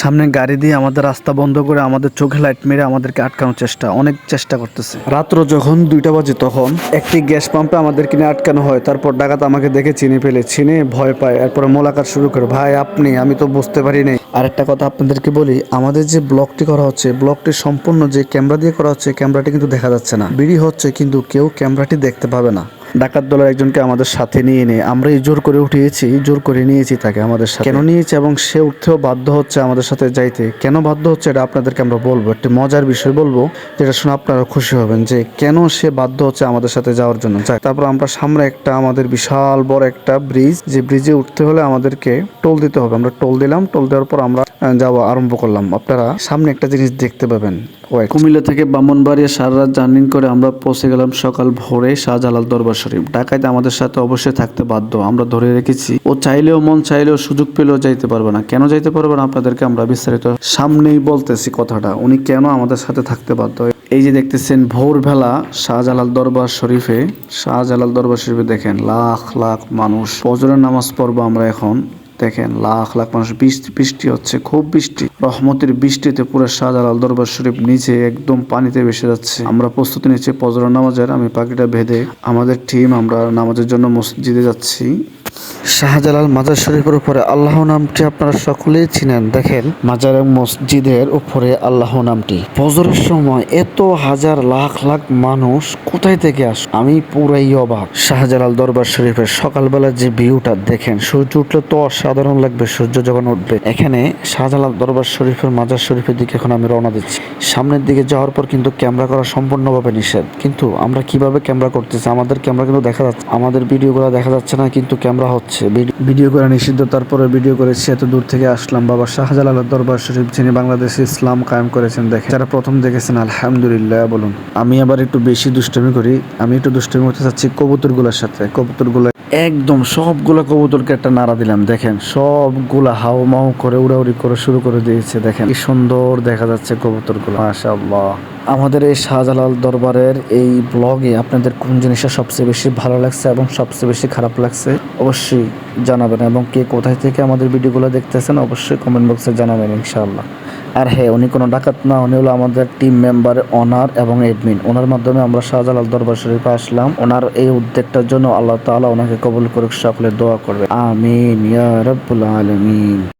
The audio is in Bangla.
সামনে গাড়ি দিয়ে আমাদের রাস্তা বন্ধ করে আমাদের চোখে লাইট মেরে আমাদেরকে আটকানোর চেষ্টা, অনেক চেষ্টা করতেছে। রাত্র যখন দুইটা বাজে তখন একটি গ্যাস পাম্পে আমাদের কিনে আটকানো হয়, তারপর ডাকাত আমাকে দেখে চিনে ফেলে, চিনে ভয় পায়, এরপরে মোলাকাত শুরু করে, ভাই, আপনি, আমি তো বুঝতে পারি নাই। আরেকটা কথা আপনাদেরকে বলি, আমাদের যে ব্লগটি করা হচ্ছে ব্লগটি সম্পূর্ণ যে ক্যামেরা দিয়ে করা হচ্ছে ক্যামেরাটি কিন্তু দেখা যাচ্ছে না। বিড়ি হচ্ছে কিন্তু কেউ ক্যামেরাটি দেখতে পাবে না। ডাকাত দলের একজনকে আমাদের সাথে নিয়ে নিয়ে আমরা জোর করে উঠিয়েছি, জোর করে নিয়েছি তাকে আমাদের সাথে। কেন নিয়েছি এবং সে উঠতেও বাধ্য হচ্ছে আমাদের সাথে যাইতে? কেন বাধ্য হচ্ছে এটা আপনাদেরকে আমরা বলব? একটি মজার বিষয় বলব, যেটা শুনে আপনারা খুশি হবেন যে কেন সে বাধ্য হচ্ছে আমাদের সাথে যাওয়ার জন্য। যাই তারপর আমরা সামনে একটা আমাদের বিশাল বড় একটা ব্রিজ, যে ব্রিজে উঠতে হলে আমাদেরকে টোল দিতে হবে। আমরা টোল দিলাম, টোল দেওয়ার পর আমরা যাওয়া আরম্ভ করলাম। আপনারা সামনে একটা জিনিস দেখতে পাবেন. কুমিল্লা থেকে ব্রাহ্মণবাড়িয়া সারা রাত জার্নি করে আমরা পৌঁছে গেলাম সকাল ভোরে শাহজালাল দরবার শরীফ। ঢাকায় আমাদের সাথে অবশ্যই থাকতে বাধ্য। আমরা ধরে রেখেছি, ও চাইলেও, মন চাইলেও সুযোগ পেলেও যাইতে পারবে না। কেন যাইতে পারবে না আপনাদেরকে আমরা বিস্তারিত সামনেই বলতেছি কথাটা। উনি কেন আমাদের সাথে থাকতে বাধ্য? এই যে দেখতেছেন, ভোরবেলা শাহজালাল দরবার শরীফে, শাহজালাল দরবার শরীফে দেখেন, লাখ লাখ মানুষ। ফজরের নামাজ পড়ব আমরা এখন। দেখেন, লাখ লাখ মানুষ বৃষ্টি বৃষ্টি হচ্ছে, খুব বৃষ্টি। রহমতের বৃষ্টিতে পুরো শাহজালাল দরবার শরীফ নিচে একদম পানিতে ভেসে যাচ্ছে। আমরা প্রস্তুতি নিচ্ছি পজর নামাজের, আমি পাখিটা ভেদে আমাদের টিম আমরা নামাজের জন্য মসজিদে যাচ্ছি। শাহজালাল মাজার শরীফের উপরে আল্লাহ নামটি আপনারা সকলেই চিনেন। দেখেন, মাজার মসজিদের উপরে আল্লাহ নামটি। ফজরের সময় এত হাজার লাখ লাখ মানুষ কোথায় থেকে আস? আমি পুরাই অবাক। শাহজালাল দরবার শরীফের সকালবেলা যে ভিউটা দেখেন, সূর্য উঠলে তো অসাধারণ লাগবে, সূর্য যখন উঠবে। এখানে শাহজালাল দরবার শরীফের মাজার শরীফের দিকে এখন আমি রওনা দিচ্ছি। সামনের দিকে যাওয়ার পর কিন্তু ক্যামেরা করা সম্পূর্ণভাবে নিষেধ। কিন্তু আমরা কীভাবে ক্যামেরা করতেছি? আমাদের ক্যামেরা কিন্তু দেখা যাচ্ছে আমাদের ভিডিওগুলো দেখা যাচ্ছে না, কিন্তু ক্যামেরা হচ্ছে। ভিডি- ভিডিও করা নিষিদ্ধ, তারপরে ভিডিও করেছি, এত দূর থেকে আসলাম। বাবা শাহজালাল দরবার শরীফ, যিনি বাংলাদেশে ইসলাম কায়েম করেছেন, দেখেন। যারা প্রথম দেখেছেন, আলহামদুলিল্লাহ, বলুন। আমি আবার একটু বেশি দুষ্টমি করি। আমি একটু দুষ্টামি করতে চাচ্ছি কবুতরগুলোর সাথে। কবুতরগুলো একদম সবগুলা কবুতরকে একটা নাড়া দিলাম, দেখেন। সবগুলা হাও মাও করে, উড়াউড়ি করে শুরু করে দিয়েছে, দেখেন। কি সুন্দর দেখা যাচ্ছে কবুতরগুলো। মাশাআল্লাহ। আমাদের এই শাহজালাল দরবারের এই ব্লগে আপনাদের কোন জিনিসটা সবচেয়ে বেশি ভালো লাগছে এবং সবচেয়ে বেশি খারাপ লাগছে অবশ্যই জানাবেন। এবং কে কোথায় থেকে আমাদের ভিডিওগুলো দেখতেছেন, অবশ্যই কমেন্ট বক্সে জানাবেন ইনশাআল্লাহ। আর হ্যাঁ উনি কোনো ডাকাত না, উনি হলো আমাদের টিম মেম্বার ওনার এবং এডমিন ওনার মাধ্যমে আমরা শাহজালাল দরবার শরীফে আসলাম। ওনার এই উদ্যোগটার জন্য আল্লাহ তালা ওনাকে কবুল করুক, সকলে দোয়া করবে। আমিন, ইয়া রব্বুল আলামিন।